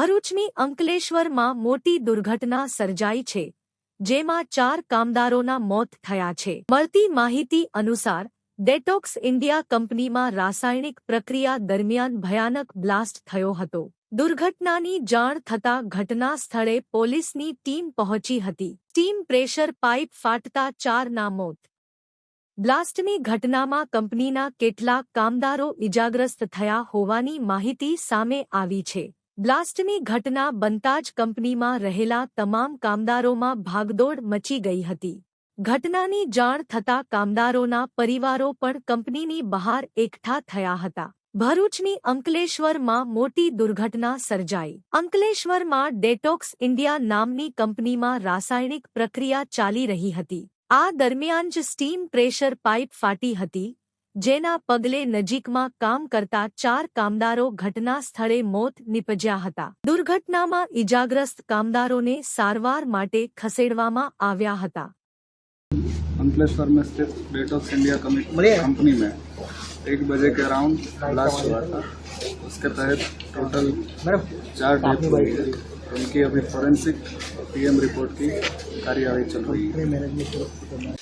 ભરૂચની અંકલેશ્વરમાં મોટી દુર્ઘટના સર્જાઈ છે, જેમાં ચાર કામદારોના મોત થયા છે. મળતી માહિતી અનુસાર, ડેટોક્સ ઇન્ડિયા કંપનીમાં રાસાયણિક પ્રક્રિયા દરમિયાન ભયાનક બ્લાસ્ટ થયો હતો. દુર્ઘટનાની જાણ થતાં ઘટના સ્થળે પોલીસની ટીમ પહોંચી હતી. ટીમ પ્રેશર પાઇપ ફાટતા ચારના મોત. બ્લાસ્ટની ઘટનામાં કંપનીના કેટલાક કામદારો ઇજાગ્રસ્ત થયા હોવાની માહિતી સામે આવી છે. બ્લાસ્ટની ઘટના બનતા જ કંપનીમાં રહેલા તમામ કામદારોમાં ભાગદોડ મચી ગઈ હતી. ઘટનાની જાણ થતાં કામદારોના પરિવારો પણ કંપનીની બહાર એકઠા થયા હતા. ભરૂચની અંકલેશ્વરમાં મોટી દુર્ઘટના સર્જાઈ. અંકલેશ્વરમાં ડેટોક્સ ઇન્ડિયા નામની કંપનીમાં રાસાયણિક પ્રક્રિયા ચાલી રહી હતી. આ દરમિયાન જ સ્ટીમ પ્રેશર પાઇપ ફાટી હતી. જેના પગલે નજીકમાં કામ કરતા ચાર કામદારો ઘટના સ્થળે મોત નિપજ્યા હતા દુર્ઘટનામાં ઇજાગ્રસ્ત કામદારોને સારવાર માટે ખસેડવામાં આવ્યા હતા अंकलेश्वर में स्थित डेटॉक्स इंडिया कमी- कंपनी में एक बजे के अराउंड ब्लास्ट हुआ था उसके तहत टोटल चार डेथ हुई है उनकी अभी फॉरेंसिक पीएम रिपोर्ट की कार्यवाही चल रही है